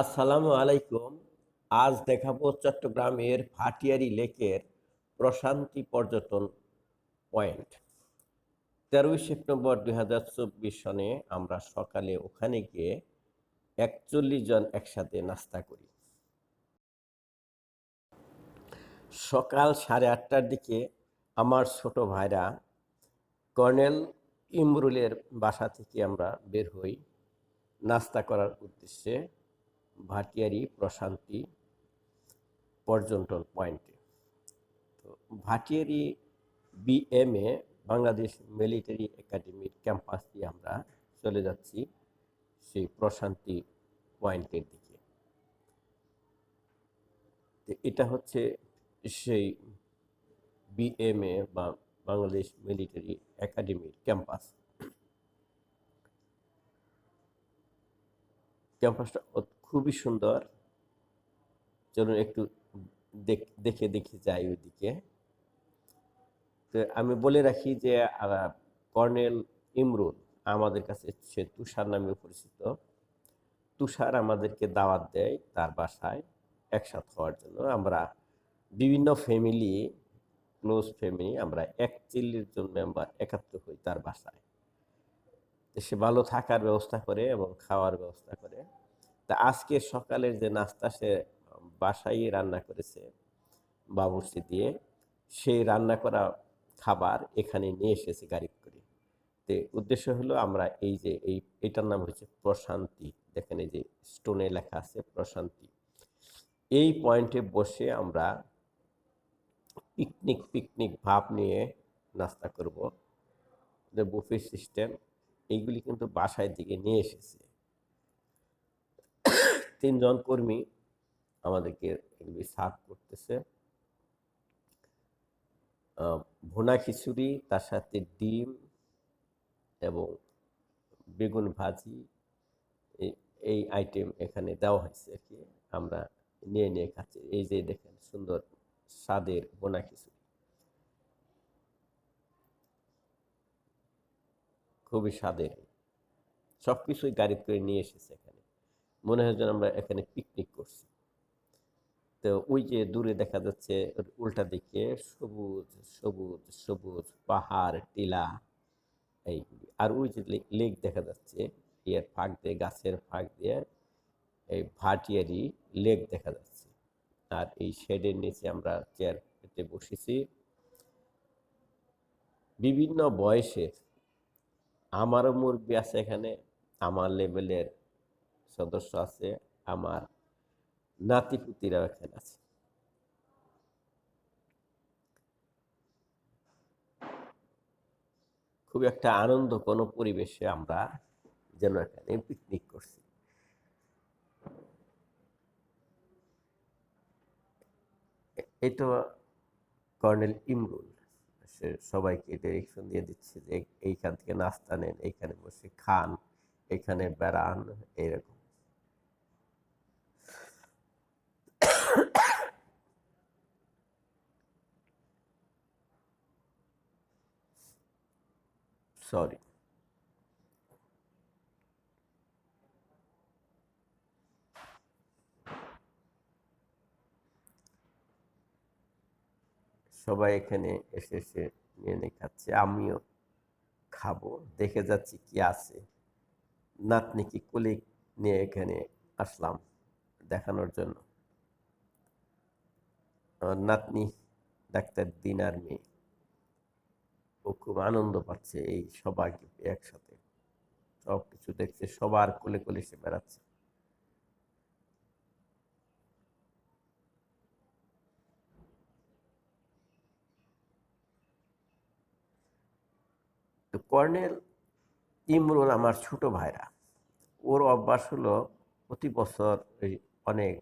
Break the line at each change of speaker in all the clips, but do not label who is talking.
আসসালামু আলাইকুম। আজ দেখাবো চট্টগ্রামের ভাটিয়ারি লেকের প্রশান্তি পর্যটন পয়েন্ট। তেরোই সেপ্টেম্বর দুই হাজার চব্বিশ সনে আমরা সকালে ওখানে গিয়ে একচল্লিশ জন একসাথে নাস্তা করি। সকাল সাড়ে আটটার দিকে আমার ছোট ভাইরা কর্নেল ইমরুলের বাসা থেকে আমরা বের হই নাস্তা করার উদ্দেশ্যে। ভাটিয়ারি প্রশান্তি পর্যটন পয়েন্টে। তো ভাটিয়ারি বিএমএ বাংলাদেশ মিলিটারি একাডেমির ক্যাম্পাস দিয়ে আমরা চলে যাচ্ছি সেই প্রশান্তি পয়েন্টের দিকে। এটা হচ্ছে সেই বিএমএ বা বাংলাদেশ মিলিটারি একাডেমির ক্যাম্পাস। ক্যাম্পাসটা খুবই সুন্দর। চলুন একটু দেখে দেখে যাই ওইদিকে। তো আমি বলে রাখি যে কর্নেল ইমরুল আমাদের কাছে সে তুষার নামে পরিচিত। তুষার আমাদেরকে দাওয়াত দেয় তার বাসায় একসাথে হওয়ার জন্য। আমরা বিভিন্ন ফ্যামিলি ক্লোজ ফ্যামিলি আমরা একচল্লিশ জন মেম্বার একাত্র হই তার বাসায়। সে ভালো থাকার ব্যবস্থা করে এবং খাওয়ার ব্যবস্থা তা আজকে সকালের যে নাস্তা সে বাসায় রান্না করেছে বাবুর্চি দিয়ে, সেই রান্না করা খাবার এখানে নিয়ে এসেছে গাড়ি করে। তো উদ্দেশ্য হলো আমরা এই যে এই, এটার নাম হচ্ছে প্রশান্তি। দেখেন এই যে স্টোনে লেখা আছে প্রশান্তি। এই পয়েন্টে বসে আমরা পিকনিক পিকনিক ভাব নিয়ে নাস্তা করব। বুফে সিস্টেম, এইগুলি কিন্তু বাসায় দিকে নিয়ে এসেছে। তিনজন কর্মী আমাদেরকে এগুলি সার্ভ করতেছে। ভুনা খিচুড়ি, তার সাথে ডিম এবং বেগুন ভাজি এই- আইটেম এখানে দেওয়া হয়েছে আর কি। আমরা নিয়ে নিয়ে খাচ্ছি। এই যে দেখেন, সুন্দর স্বাদের বোনা খিচুড়ি। খুবই স্বাদের। সব কিছুই গাড়ি করে নিয়ে এসেছে। মনে হয় যেন আমরা এখানে পিকনিক করছি। তো ওই যে দূরে দেখা যাচ্ছে উল্টা দিকে সবুজ সবুজ সবুজ পাহাড়, টিলা এইগুলি আর ওই যে লেক দেখা যাচ্ছে, এর ফাঁক দিয়ে, গাছের ফাঁক দিয়ে এই ভাটিয়ারি লেক দেখা যাচ্ছে। আর এই শেডের নিচে আমরা চেয়ার পেতে বসেছি। বিভিন্ন বয়সের আমারও মুরব্বী আছে এখানে, আমার লেভেলের সদস্য আছে আমার নাতিপুতিরাও এখানে আছে। খুব একটা আনন্দ, কোনো পরিবেশে আমরা যেন এখানে পিকনিক করছি। এটা কর্নেল ইমরুল, সে সবাইকে ডিরেকশন দিয়ে দিচ্ছে যে এইখান থেকে নাস্তা নেন, এইখানে বসে খান এখানে বেড়ান এরকম সরি। সবাই এখানে এসে এসে নিয়ে নিয়ে খাচ্ছে, আমিও খাব। দেখে যাচ্ছি কি আছে। নাতনিকে কোলে নিয়ে এখানে আসলাম দেখানোর জন্য। নাতনি ডাক্তার দিনার মেয়ে। ও খুব আনন্দ পাচ্ছে এই সবাইকে একসাথে। সব কিছু দেখছে, সবার কোলে কোলে সে বেড়াচ্ছে। তো কর্নেল ইমরুল আমার ছোট ভাইরা, ওর অভ্যাস হলো প্রতি বছর অনেক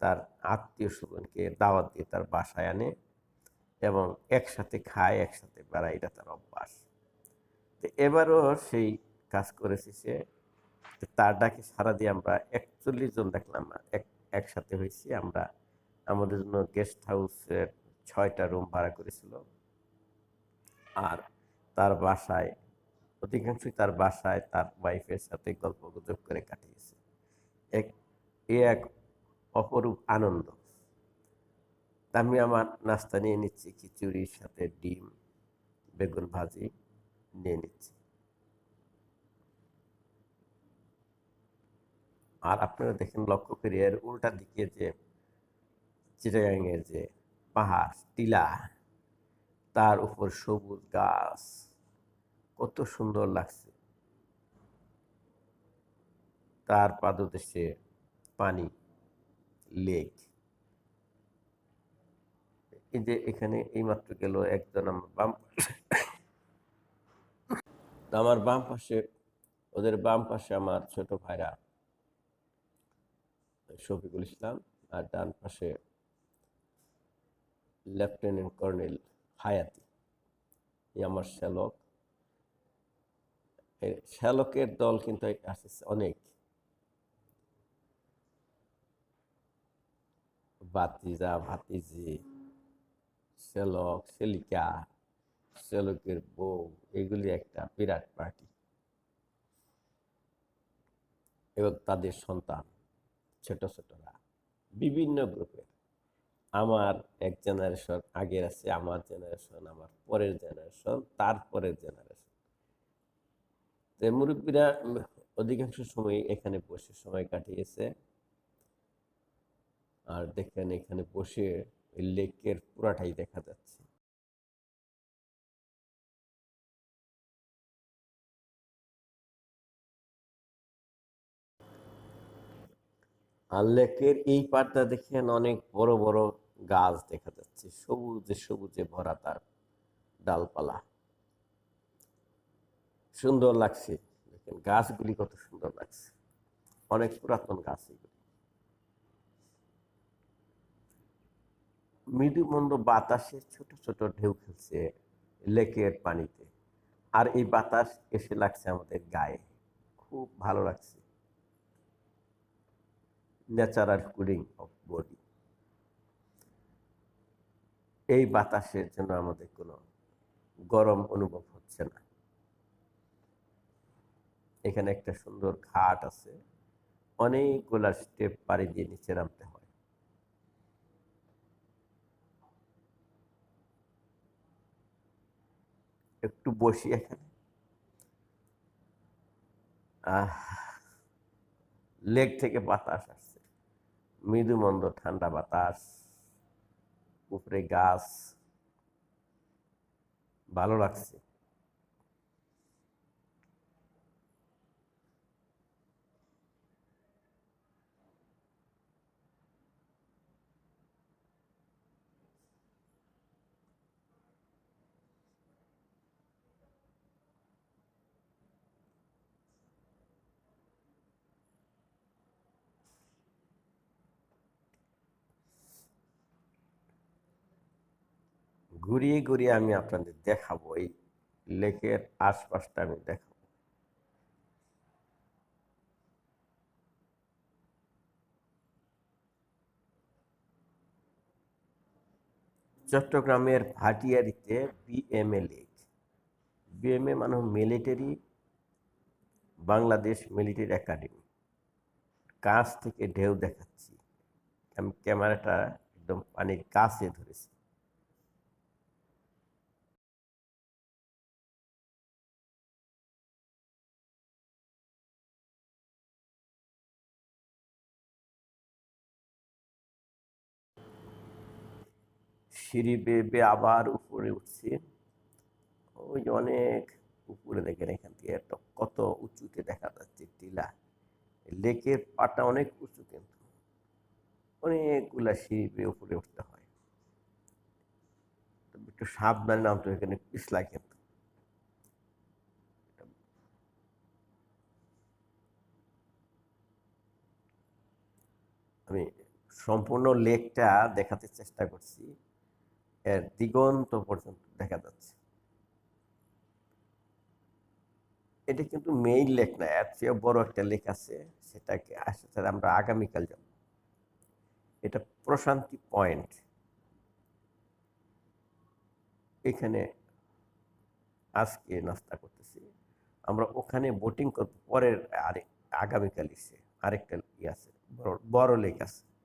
তার আত্মীয় স্বজনকে দাওয়াত দিয়ে তার বাসায় আনে। এবং একসাথে খায়, একসাথে বেড়ায়, এটা তার অভ্যাস। তো এবারও সেই কাজ করেছে সে তার ডাকে সারা দিয়ে আমরা একচল্লিশ জন দেখলাম এক, একসাথে হয়েছি, আমরা আমাদের জন্য গেস্ট হাউসের ছয়টা রুম ভাড়া করেছিল। আর তার বাসায়, অধিকাংশই তার বাসায় তার ওয়াইফের সাথে গল্প গুজব করে কাটিয়েছে। এক, এ এক অপরূপ আনন্দ। আমি আমার নাস্তা নিয়ে নিচ্ছি, খিচুড়ির সাথে ডিম, বেগুন ভাজি নিয়ে নিচ্ছি। আর আপনারা দেখেন লক্ষ্য করি এর উল্টা দিকে যে চিটাগাংয়ের যে পাহাড়, টিলা, তার উপর সবুজ গাছ, কত সুন্দর লাগছে। তার পাদদেশে পানি, লেক এই যে এখানে এইমাত্র গেল একজন আমার বাম আমার বাম পাশে, ওদের বাম পাশে আমার ছোট ভাইরা শফিকুল ইসলাম আর ডান পাশে লেফটেন্যান্ট কর্নেল হায়াতি। এই আমার শ্যালক। শ্যালকের দল কিন্তু আসছে অনেক। বাতিজা ভাতিজি শ্যালক সেলিকা সেলকের বউ, এগুলি একটা বিরাট পার্টি। এবং তাদের সন্তান, ছোট ছোটরা, বিভিন্ন গ্রুপের। আমার এক জেনারেশন আগের আছে, আমার জেনারেশন আমার পরের জেনারেশন তারপরের জেনারেশন তো মুরব্বীরা অধিকাংশ সময় এখানে বসে সময় কাটিয়েছে। আর দেখেন এখানে বসে লেকের পুরাটাই দেখা যাচ্ছে। আর লেকের এই পাড়টা দেখেন অনেক বড় বড় গাছ দেখা যাচ্ছে। সবুজে সবুজে ভরা তার ডালপালা। সুন্দর লাগছে। দেখেন গাছগুলি কত সুন্দর লাগছে। অনেক পুরাতন গাছ এগুলি। মৃদু মন্দ বাতাসে ছোট ছোট ঢেউ খেলছে লেকের পানিতে। আর এই বাতাস এসে লাগছে আমাদের গায়ে। খুব ভালো লাগছে। Natural cooling of body. এই বাতাসের জন্য আমাদের কোনো গরম অনুভব হচ্ছে না। এখানে একটা সুন্দর ঘাট আছে। অনেকগুলা স্টেপ পাড়ি দিয়ে নিচে নামতে হয়। একটু বসি এখানে। লেক থেকে বাতাস আসছে। মৃদু মন্দ ঠান্ডা বাতাস, উপরে গাছ। ভালো লাগছে। ঘুরিয়ে ঘুরিয়ে আমি আপনাদের দেখাবো, এই লেকের আশপাশটা আমি দেখাবো। চট্টগ্রামের ভাটিয়ারিতে বিএমএ লেক বিএমএ মানে মিলিটারি বাংলাদেশ মিলিটারি একাডেমি কাছ থেকে ঢেউ দেখাচ্ছি। আমি ক্যামেরাটা একদম পানির কাছে ধরেছি। সিঁড়ি বেয়ে আবার উপরে উঠছি। ওই যে অনেক উপরে দেখেন এখান থেকে একটা কত উঁচুতে দেখা যাচ্ছে টিলা। লেকের পাটা অনেক উঁচু কিন্তু। অনেকগুলা সিঁড়ি বেয়ে উপরে উঠতে হয়। একটু সাবধানে নামতে এখানে পিছলা কিন্তু। আমি সম্পূর্ণ লেকটা দেখাতে চেষ্টা করছি। এর দিগন্ত পর্যন্ত দেখা যাচ্ছে। এটা কিন্তু মেইন লেক না, এর চেয়ে বড় একটা লেক আছে, সেটাকে আসতে আমরা আগামীকাল যাব। এটা প্রশান্তি পয়েন্ট এখানে আজকে নাস্তা করতেছি। আমরা ওখানে বোটিং করব, পরের আরেক আগামীকাল এসে আরেকটা ই আছে, বড়- বড় লেক আছে।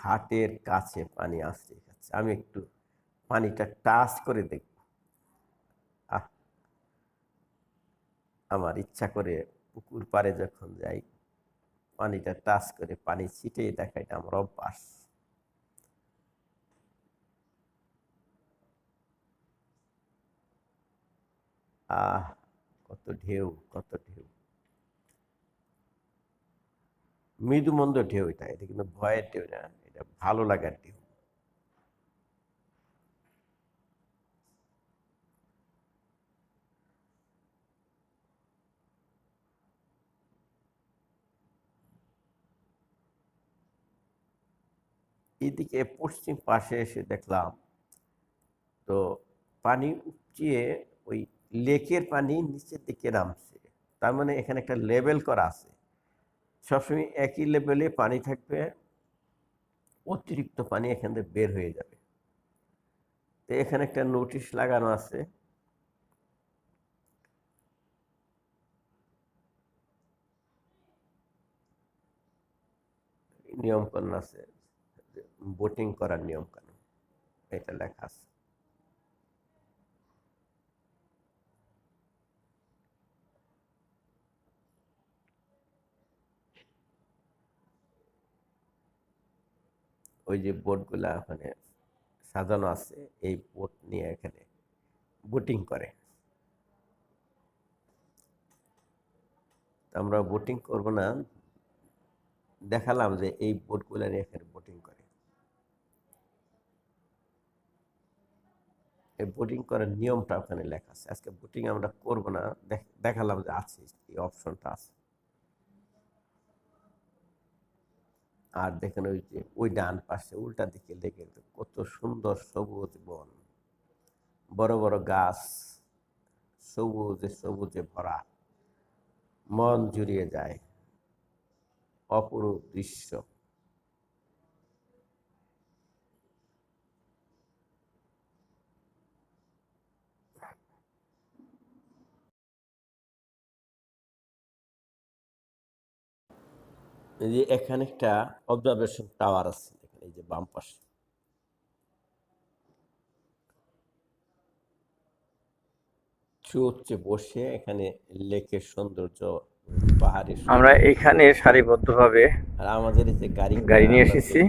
ঘাটের কাছে পানি আসছে আমি একটু পানিটা টাচ করে দেখব। আমার ইচ্ছা করে পুকুর পাড়ে যখন যাই, পানিটা টাচ করে পানি ছিটিয়ে দেখা এটা আমার অভ্যাস। আহ, কত ঢেউ কত ঢেউ। মৃদু মন্দ ঢেউ এটা এটা কিন্তু ভয়ের ঢেউ না। ভালো লাগার ঢেউ এদিকে পশ্চিম পাশে এসে দেখলাম, তো পানি উপচিয়ে ওই লেকের পানি নিচের দিকে নামছে। তার মানে এখানে একটা লেভেল করা আছে। সবসময় একই লেভেলে পানি থাকবে অতিরিক্ত পানি এখান থেকে বের হয়ে যাবে। তো এখানে একটা নোটিশ লাগানো আছে। নিয়ম কানুন আছে বোটিং করার নিয়ম কানুন এটা লেখা আছে। ওই যে বোটগুলা ওখানে সাজানো আছে, এই বোট নিয়ে এখানে বোটিং করে। আমরা বোটিং করব না, দেখালাম যে এই বোটগুলা নিয়ে এখানে বোটিং করে। এই বোটিং করার নিয়মটা ওখানে লেখা আছে। আজকে বোটিং আমরা করব না, দেখ- দেখালাম যে আছে, এই অপশনটা আছে। আর দেখেন ওই যে, ওই ডান পাশে উল্টা দিকে লেগে কত সুন্দর সবুজ বন। বড় বড় গাছ, সবুজে সবুজে ভরা। মন জুড়িয়ে যায়। অপরূপ দৃশ্য। যে এখানে একটা অবজারভেশন টাওয়ার আছে এখানে এই যে বাম পাশে। চুচ্ছে বসে এখানে লেকের সৌন্দর্য পাহাড়ের
আমরা এখানে সারিবদ্ধভাবে
আর আমাদের এই যে গাড়ি
গাড়ি নিয়ে এসেছি।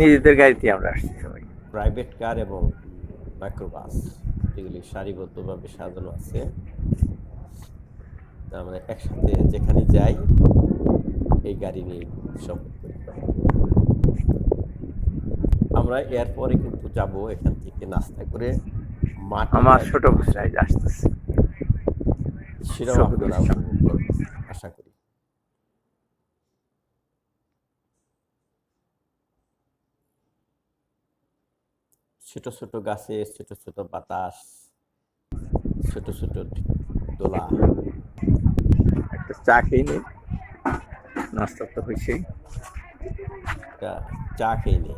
নিজেদের গাড়িতে আমরা আসছি সবাই।
প্রাইভেট কার এবং মাইক্রোবাস এগুলি সারিবদ্ধভাবে সাজানো আছে। আমরা একসাথে যেখানে যাই এই গাড়ি নিয়ে সফর করি আমরা এরপরে কিন্তু যাব এখান থেকে নাস্তা করে। মাঠ
আমার ছোট ভাষায় আসতেছে।
সেটাও আপনারা আশা করি। ছোট ছোট গাছে ছোট ছোট বাতাস ছোট ছোট দোলা।
একটা চা খেয়ে নিই নাস্তা তো হয়েছেই
চা খেয়ে নিই।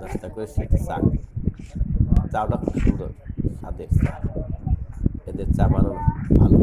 নাস্তা করেছি চা। চাটা খুব সুন্দর, স্বাদের চা। এদের চা বানানো ভালো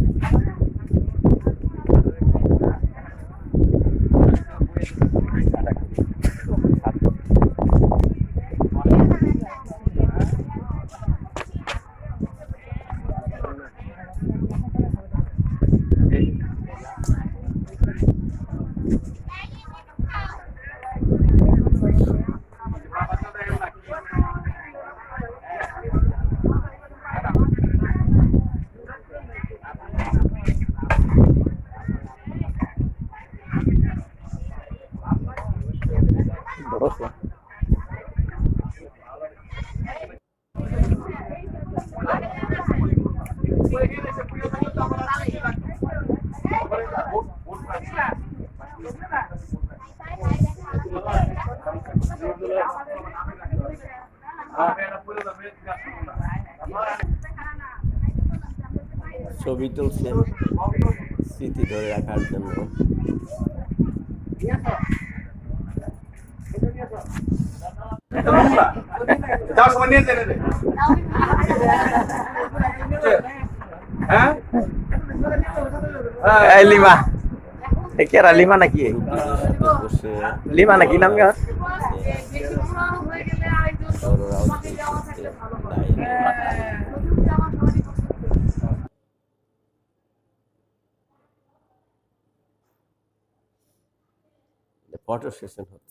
বড় তো।
তুলছেন স্মৃতি ধরে রাখার জন্য।
হ্যাঁ?
লিমা। লিমা নাকি? লিমা নাকি নাম গাছ
ফটো সেশন হচ্ছে